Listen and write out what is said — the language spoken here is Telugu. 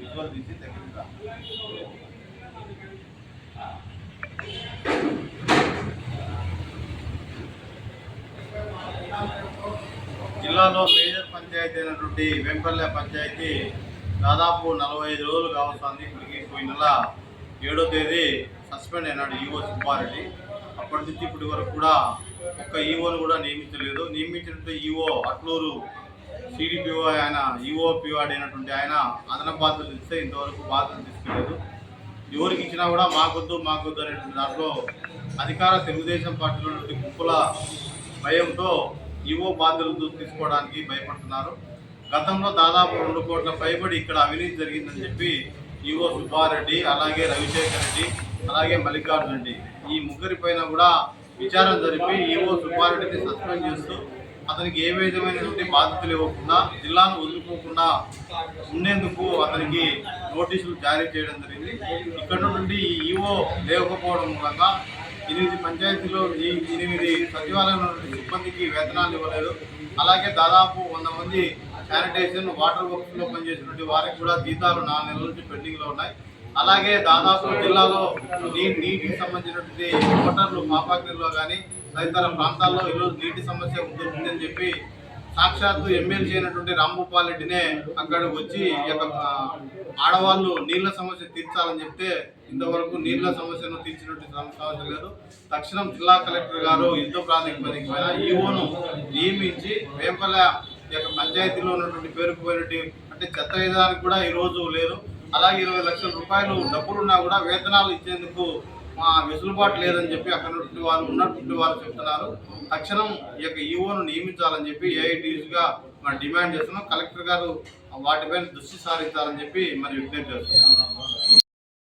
విజువల్ తీసి జిల్లాలో మేజర్ పంచాయతీ అయినటువంటి వెంపల్లె పంచాయతీ దాదాపు నలభై ఐదు రోజులు కావస్తుంది. ఇప్పటికి పోయిన నెల ఏడో తేదీ సస్పెండ్ అయినాడు ఈవో సుబ్బారెడ్డి. అప్పటి నుంచి ఇప్పటి వరకు కూడా ఒక్క ఈవోను కూడా నియమించలేదు. నియమించినట్టు ఈవో అట్లూరు సిడిపిఓ ఆయన ఈఓ పివాడి అయినటువంటి ఆయన అదన బాధ్యతలు ఇస్తే ఇంతవరకు బాధ్యతలు తీసుకోలేదు ఎవరికి ఇచ్చినా కూడా మాకొద్దు మాకొద్దు అనేటువంటి దాంట్లో అధికార తెలుగుదేశం పార్టీలో ఉన్నటువంటి గుంపుల భయంతో ఈవో బాధ్యతలు తీసుకోవడానికి భయపడుతున్నారు. గతంలో దాదాపు రెండు కోట్ల పైబడి ఇక్కడ అవినీతి జరిగిందని చెప్పి ఈవో సుబ్బారెడ్డి అలాగే రవిశేఖర్ రెడ్డి అలాగే మల్లికార్జున రెడ్డి ఈ ముగ్గురి పైన కూడా విచారణ జరిపి ఈవో సుబ్బారెడ్డిని సస్పెండ్ చేస్తూ అతనికి ఏ విధమైనటువంటి బాధ్యతలు ఇవ్వకుండా జిల్లాను వదులుకోకుండా ఉండేందుకు అతనికి నోటీసులు జారీ చేయడం జరిగింది. ఇక్కడ నుండి ఈ ఈవో లేకపోవడం మూలంగా ఎనిమిది పంచాయతీలో ఈ ఎనిమిది సచివాలయంలో సిబ్బందికి వేతనాలు ఇవ్వలేదు. అలాగే దాదాపు వంద మంది శానిటేషన్ వాటర్ వర్క్స్లో పనిచేసినటువంటి వారికి కూడా జీతాలు నాలుగు నెలల నుంచి పెండింగ్లో ఉన్నాయి. అలాగే దాదాపు జిల్లాలో నీటికి సంబంధించినటువంటి మోటార్లు మాపాకిలో కానీ తదితర ప్రాంతాల్లో ఈరోజు నీటి సమస్య ఉంటుందని చెప్పి సాక్షాత్తు ఎమ్మెల్సీ అయినటువంటి రాంభూపాల్ రెడ్డినే అక్కడికి వచ్చి యొక్క ఆడవాళ్ళు నీళ్ళ సమస్య తీర్చాలని చెప్తే ఇంతవరకు నీళ్ళ సమస్యను తీర్చినట్టు సమ- సమస్య లేదు. తక్షణం జిల్లా కలెక్టర్ గారు యుద్ధ ప్రాతిపదిక పైన ఈఓను నియమించి వేపల యొక్క పంచాయతీలో ఉన్నటువంటి పేరుకుపోయినట్టు అంటే చెత్త విధానానికి కూడా ఈ రోజు లేదు. అలాగే ఇరవై లక్షల రూపాయలు డబ్బులున్నా కూడా వేతనాలు ఇచ్చేందుకు మా వెసులుబాటు లేదని చెప్పి అక్కడ ఉన్నటువంటి వారు ఉన్నటువంటి వారు చెప్తున్నారు. తక్షణం ఈ యొక్క ఈఓను నియమించాలని చెప్పి ఏఐటీసీగా మనం డిమాండ్ చేస్తున్నాం. కలెక్టర్ గారు వాటిపైన దృష్టి సారించాలని చెప్పి మరి విజ్ఞప్తి చేస్తున్నాం.